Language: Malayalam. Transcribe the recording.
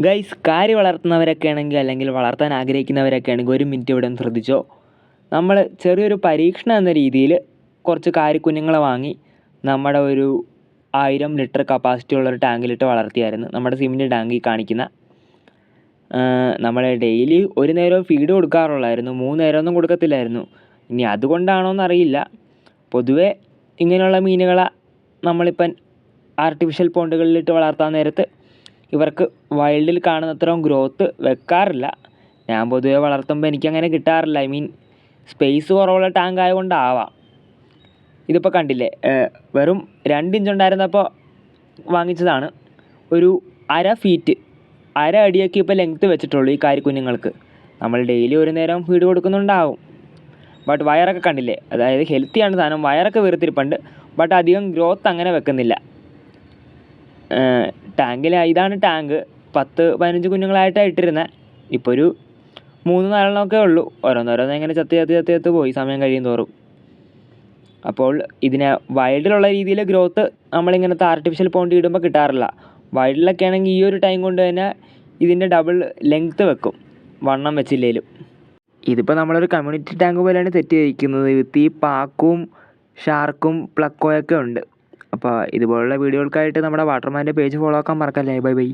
ഗൈസ് കാരി വളർത്തുന്നവരൊക്കെ ആണെങ്കിൽ അല്ലെങ്കിൽ വളർത്താൻ ആഗ്രഹിക്കുന്നവരൊക്കെ ആണെങ്കിൽ ഒരു മിനിറ്റ് ഇവിടെ ശ്രദ്ധിച്ചോ. നമ്മൾ ചെറിയൊരു പരീക്ഷണം എന്ന രീതിയിൽ കുറച്ച് കാരിക്കുഞ്ഞുങ്ങളെ വാങ്ങി നമ്മുടെ ഒരു ആയിരം ലിറ്റർ കപ്പാസിറ്റി ഉള്ളൊരു ടാങ്കിലിട്ട് വളർത്തിയായിരുന്നു. നമ്മുടെ സിമിന്റെ ടാങ്കിൽ കാണിക്കുന്ന. നമ്മൾ ഡെയിലി ഒരു നേരം ഫീഡ് കൊടുക്കാറുള്ളായിരുന്നു. മൂന്ന് നേരമൊന്നും കൊടുക്കത്തില്ലായിരുന്നു. ഇനി അതുകൊണ്ടാണോ എന്നറിയില്ല. പൊതുവേ ഇങ്ങനെയുള്ള മീനുകളെ നമ്മളിപ്പം ആർട്ടിഫിഷ്യൽ പോണ്ടുകളിലിട്ട് വളർത്താൻ നേരത്ത് ഇവർക്ക് വൈൽഡിൽ കാണുന്നത്രയും ഗ്രോത്ത് വെക്കാറില്ല. ഞാൻ പൊതുവേ വളർത്തുമ്പോൾ എനിക്കങ്ങനെ കിട്ടാറില്ല. ഐ മീൻ സ്പേസ് കുറവുള്ള ടാങ്ക് ആയതുകൊണ്ടാവാം. ഇതിപ്പോൾ കണ്ടില്ലേ വെറും രണ്ട് ഇഞ്ച് ഉണ്ടായിരുന്നപ്പോൾ വാങ്ങിച്ചതാണ്. ഒരു അര ഫീറ്റ് അര അടിയൊക്കെ ഇപ്പോൾ ലെങ്ത്ത് വെച്ചിട്ടുള്ളൂ ഈ കാരിക്കുഞ്ഞുങ്ങൾക്ക്. നമ്മൾ ഡെയിലി ഒരു നേരം ഫീഡ് കൊടുക്കുന്നുണ്ടാവും. ബട്ട് വയറൊക്കെ കണ്ടില്ലേ അതായത് ഹെൽത്തിയാണ് സാധനം. വയറൊക്കെ വീർത്തിരിപ്പുണ്ട് ബട്ട് അധികം ഗ്രോത്ത് അങ്ങനെ വെക്കുന്നില്ല. ടാങ്കിൽ ഇതാണ് ടാങ്ക് പത്ത് പതിനഞ്ച് കുഞ്ഞുങ്ങളായിട്ടാണ് ഇട്ടിരുന്നത് ഇപ്പോൾ ഒരു മൂന്ന് നാലെണ്ണമൊക്കെ ഉള്ളൂ. ഓരോന്നോരോന്ന് ഇങ്ങനെ ചത്ത് ചത്ത് ചത്ത് ചത്ത് പോയി സമയം കഴിയും തോറും അപ്പോൾ ഇതിനെ വൈൽഡിലുള്ള രീതിയിൽ ഗ്രോത്ത് നമ്മളിങ്ങനത്തെ ആർട്ടിഫിഷ്യൽ പോണ്ടി ഇടുമ്പോൾ കിട്ടാറില്ല. വൈൽഡിലൊക്കെ ആണെങ്കിൽ ഈ ഒരു ടൈം കൊണ്ട് തന്നെ ഇതിന്റെ ഡബിൾ ലെങ്ത്ത് വെക്കും. വണ്ണം വെച്ചില്ലേലും. ഇതിപ്പോൾ നമ്മളൊരു കമ്മ്യൂണിറ്റി ടാങ്ക് പോലെയാണ് സെറ്റ് ചെയ്തിരിക്കുന്നത് വിത്ത് ഈ പാക്കും ഷാർക്കും പ്ലക്കോയൊക്കെ ഉണ്ട്. അപ്പോൾ ഇതുപോലുള്ള വീഡിയോകൾക്കായിട്ട് നമ്മുടെ വാട്ടർമാന്റെ പേജ് ഫോളോ ആക്കാൻ മറക്കല്ലേ? Bye bye.